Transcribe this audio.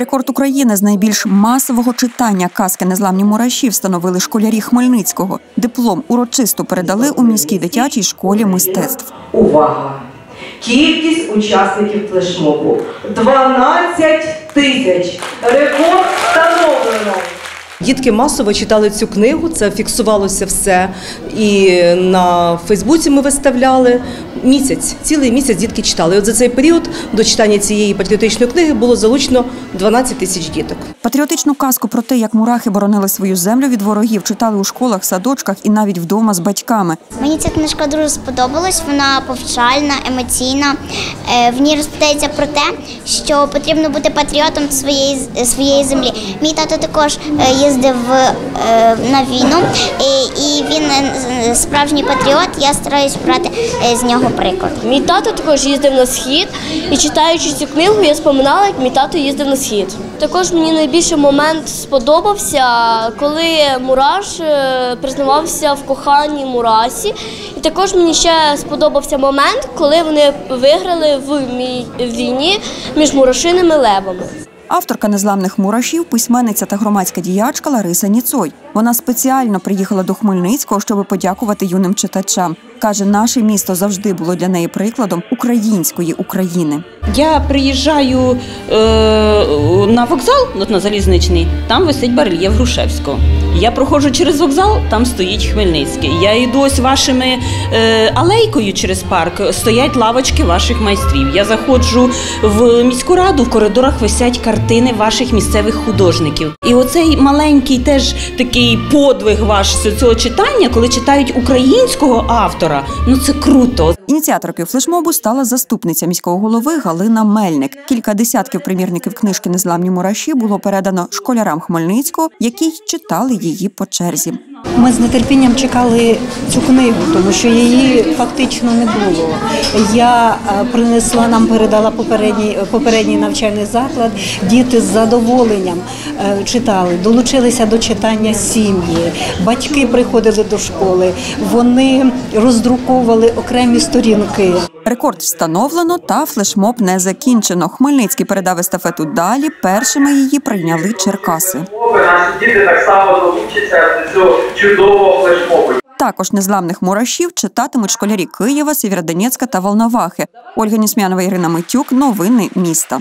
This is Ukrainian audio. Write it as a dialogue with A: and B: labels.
A: Рекорд України з найбільш масового читання казки Незламні мураші встановили школярі Хмельницького. Диплом урочисто передали у міській дитячій школі мистецтв.
B: Увага! Кількість учасників флешмобу 12 тисяч. Рекорд встановлено.
C: Дітки масово читали цю книгу, це фіксувалося все. І на Фейсбуці ми виставляли місяць, цілий місяць дітки читали. І от за цей період до читання цієї патріотичної книги було залучено 12 тисяч діток.
A: Патріотичну казку про те, як мурахи боронили свою землю від ворогів, читали у школах, садочках і навіть вдома з батьками.
D: Мені ця книжка дуже сподобалась. Вона повчальна, емоційна. Е, В ній розповідається про те, що потрібно бути патріотом своєї своєї землі. Мій тато також е, їздив е, на війну, і, і він е, справжній патріот. Я стараюсь брати е, з нього приклад.
E: Мій тато також їздив на схід, і читаючи цю книгу, я споминала, як мій тато їздив на схід. Також мені найбільше момент сподобався, коли Мураш признавався в коханні Мурасі. І також мені ще сподобався момент, коли вони виграли в війні між мурашиними левами.
A: Авторка незламних мурашів, письменниця та громадська діячка Лариса Ніцой. Вона спеціально приїхала до Хмельницького, щоб подякувати юним читачам. Каже, наше місто завжди було для неї прикладом української України.
F: Я приїжджаю е, на вокзал, на залізничний, там висить барельєф Грушевського. Я проходжу через вокзал, там стоїть Хмельницький. Я йду ось вашими е, алейкою через парк, стоять лавочки ваших майстрів. Я заходжу в міську раду, в коридорах висять картини ваших місцевих художників. І оцей маленький теж такий подвиг ваш цього читання, коли читають українського автора, ну це круто.
A: Ініціаторкою флешмобу стала заступниця міського голови Галина Мельник. Кілька десятків примірників книжки Незламні мураші було передано школярам Хмельницького, які й читали її по черзі.
G: Ми з нетерпінням чекали цю книгу, тому що її фактично не було. Я е, принесла нам, передала попередній попередній навчальний заклад. Діти з задоволенням е, читали, долучилися до читання сім'ї. Батьки приходили до школи, вони роздруковували окремі сторінки.
A: Рекорд встановлено та флешмоб не закінчено. Хмельницький передав естафету далі. Першими її прийняли Черкаси.
H: Наші діти так само долучаться до цього чудового флешмобу.
A: Також незламних мурашів читатимуть школярі Києва, Сєвєродонецька та Волновахи. Ольга Нісмянова, Ірина Митюк. Новини міста.